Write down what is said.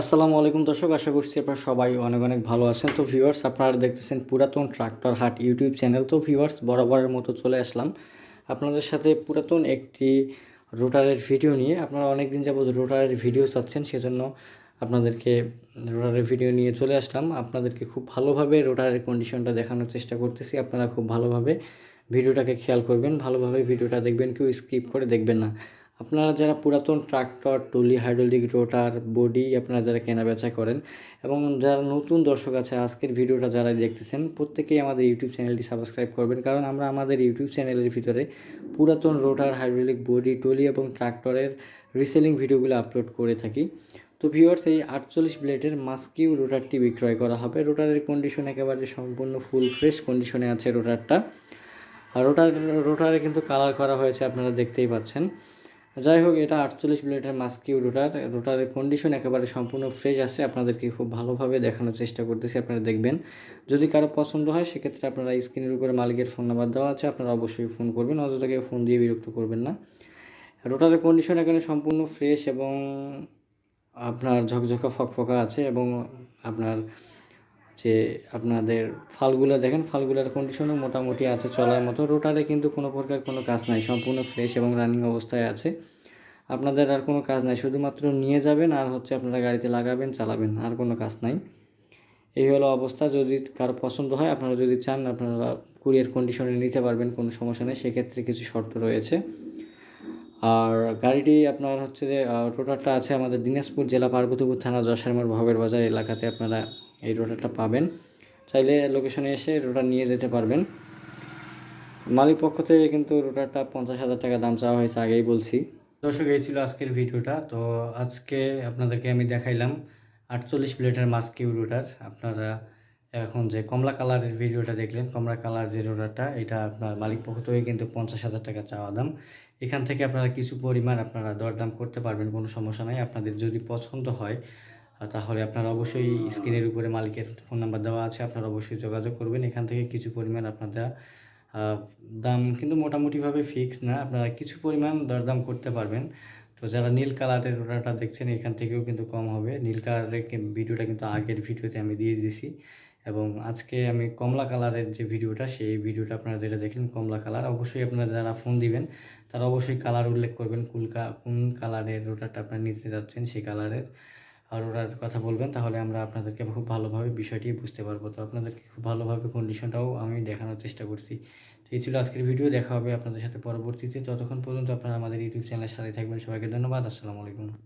আসসালামু আলাইকুম দর্শক, আশা করছি আপনারা সবাই অনেক অনেক ভালো আছেন। তো ভিউয়ার্স আপনারা দেখতেছেন পুরাতন ট্রাক্টর হাট ইউটিউব চ্যানেল। তো ভিউয়ার্স বরাবরের মতো চলে আসলাম। আপনাদের সাথে পুরাতন একটি রোটারের ভিডিও নিয়ে। আপনারা অনেক দিন যাবত রোটারের ভিডিও চাচ্ছেন, সেজন্য আপনাদেরকে রোটারের ভিডিও নিয়ে চলে আসলাম। আপনাদেরকে খুব ভালোভাবে রোটারের কন্ডিশনটা দেখানোর চেষ্টা করতেছি। আপনারা খুব ভালোভাবে ভিডিওটাকে খেয়াল করবেন, ভালোভাবে ভিডিওটা দেখবেন, কেউ স্কিপ করে দেখবেন না। আপনারা যারা পুরাতন tractor, trolley, hydraulic rotor, body আপনারা যারা কেনা বেচা করেন এবং যারা নতুন দর্শক আছে, আজকের ভিডিওটা যারা দেখতেছেন, প্রত্যেকেই আমাদের ইউটিউব চ্যানেলটি সাবস্ক্রাইব করবেন। কারণ আমরা আমাদের ইউটিউব চ্যানেলের ভিতরে পুরাতন রোটার, হাইড্রোলিক বডি, টলি এবং ট্রাক্টরের রিসেলিং ভিডিওগুলো আপলোড করে থাকি। তো ভিউয়ার্স এই আটচল্লিশ ব্লেডের মাস্কিউ রোটারটি বিক্রয় করা হবে। রোটারের কন্ডিশন একেবারে সম্পূর্ণ ফুল ফ্রেশ কন্ডিশনে আছে রোটারটা। আর রোটার, রোটারে কিন্তু কালার করা হয়েছে, আপনারা দেখতেই পাচ্ছেন। যাই হোক, এটা আটচল্লিশ ব্লেডের মাস্কিউ রোটার। রোটারের কন্ডিশন একেবারে সম্পূর্ণ ফ্রেশ আছে। আপনাদেরকে খুব ভালোভাবে দেখানোর চেষ্টা করতেছি, আপনারা দেখবেন। যদি কারও পছন্দ হয়, সেক্ষেত্রে আপনারা স্ক্রিনের উপরে মালিকের ফোন নাম্বার দেওয়া আছে, আপনারা অবশ্যই ফোন করবেন। অযথাকে ফোন দিয়ে বিরক্ত করবেন না। রোটারের কন্ডিশন এখানে সম্পূর্ণ ফ্রেশ এবং আপনার ঝকঝকা ফকফকা আছে এবং আপনার যে আপনাদের ফালগুলো, দেখেন ফালগুলার কন্ডিশনও মোটামুটি আছে চলার মতো। রোটারে কিন্তু কোনো প্রকার কোনো কাজ নাই, সম্পূর্ণ ফ্রেশ এবং রানিং অবস্থায় আছে। আপনাদের আর কোনো কাজ নাই, শুধুমাত্র নিয়ে যাবেন আর হচ্ছে আপনারা গাড়িতে লাগাবেন, চালাবেন, আর কোনো কাজ নাই। এই হলো অবস্থা, যদি কারও পছন্দ হয়, আপনারা যদি চান, আপনারা কুরিয়ার কন্ডিশনে নিতে পারবেন, কোনো সমস্যা নেই, সেক্ষেত্রে কিছু শর্ত রয়েছে। আর গাড়িটি আপনার হচ্ছে যে রোটারটা আছে আমাদের দিনাজপুর জেলা পার্বতীপুর থানা যশারমার ভবের বাজার এলাকাতে, আপনারা এই রোটারটা পাবেন। চাইলে লোকেশনে এসে রোটার নিয়ে যেতে পারবেন। মালিক পক্ষ থেকে কিন্তু রোটারটা পঞ্চাশ হাজার টাকা দাম চাওয়া হয়েছে, আগেই বলছি। দর্শক, এই ছিল আজকের ভিডিওটা। তো আজকে আপনাদেরকে আমি দেখাইলাম আটচল্লিশ প্লেটের মাস্কিউ রোটার আপনারা এখন যে কমলা কালারের ভিডিওটা দেখলেন, কমলা কালার যে রোটারটা এটা আপনার মালিক পক্ষ থেকে কিন্তু পঞ্চাশ হাজার টাকা চাওয়া দাম। এখান থেকে আপনারা কিছু পরিমাণ আপনারা দরদাম করতে পারবেন, কোনো সমস্যা নাই। আপনাদের যদি পছন্দ হয় তাহলে আপনারা অবশ্যই স্ক্রিনের উপরে মালিকের ফোন নাম্বার দেওয়া আছে, আপনারা অবশ্যই যোগাযোগ করবেন। এখান থেকে কিছু পরিমাণ আপনারা দাম কিন্তু মোটামুটিভাবে ফিক্স না, আপনারা কিছু পরিমাণ দরদাম করতে পারবেন। তো যারা নীল কালারের রোটারটা দেখছেন, এখান থেকেও কিন্তু কম হবে। নীল কালারের ভিডিওটা কিন্তু আগের ভিডিওতে আমি দিয়ে দিয়েছি। এবং আজকে আমি কমলা কালারের যে ভিডিওটা, সেই ভিডিওটা আপনারা যেটা দেখলেন, কমলা কালার, অবশ্যই আপনারা যারা ফোন দিবেন, তারা অবশ্যই কালার উল্লেখ করবেন কুলকা কোন কালারের রোটারটা আপনারা নিতে যাচ্ছেন, সেই কালারের। ওটার কথা বলবেন, তাহলে আমরা আপনাদেরকে খুব ভালোভাবে বিষয়টি বুঝতে পারব। তো আপনাদেরকে খুব ভালোভাবে কন্ডিশনটাও আমি দেখানোর চেষ্টা করছি। তো এই ছিল আজকের ভিডিও দেখা হবে আপনাদের সাথে পরবর্তীতে। ততক্ষণ পর্যন্ত আপনারা আমাদের ইউটিউব চ্যানেলের সাথে থাকবেন। সবাইকে ধন্যবাদ, আসসালামু আলাইকুম।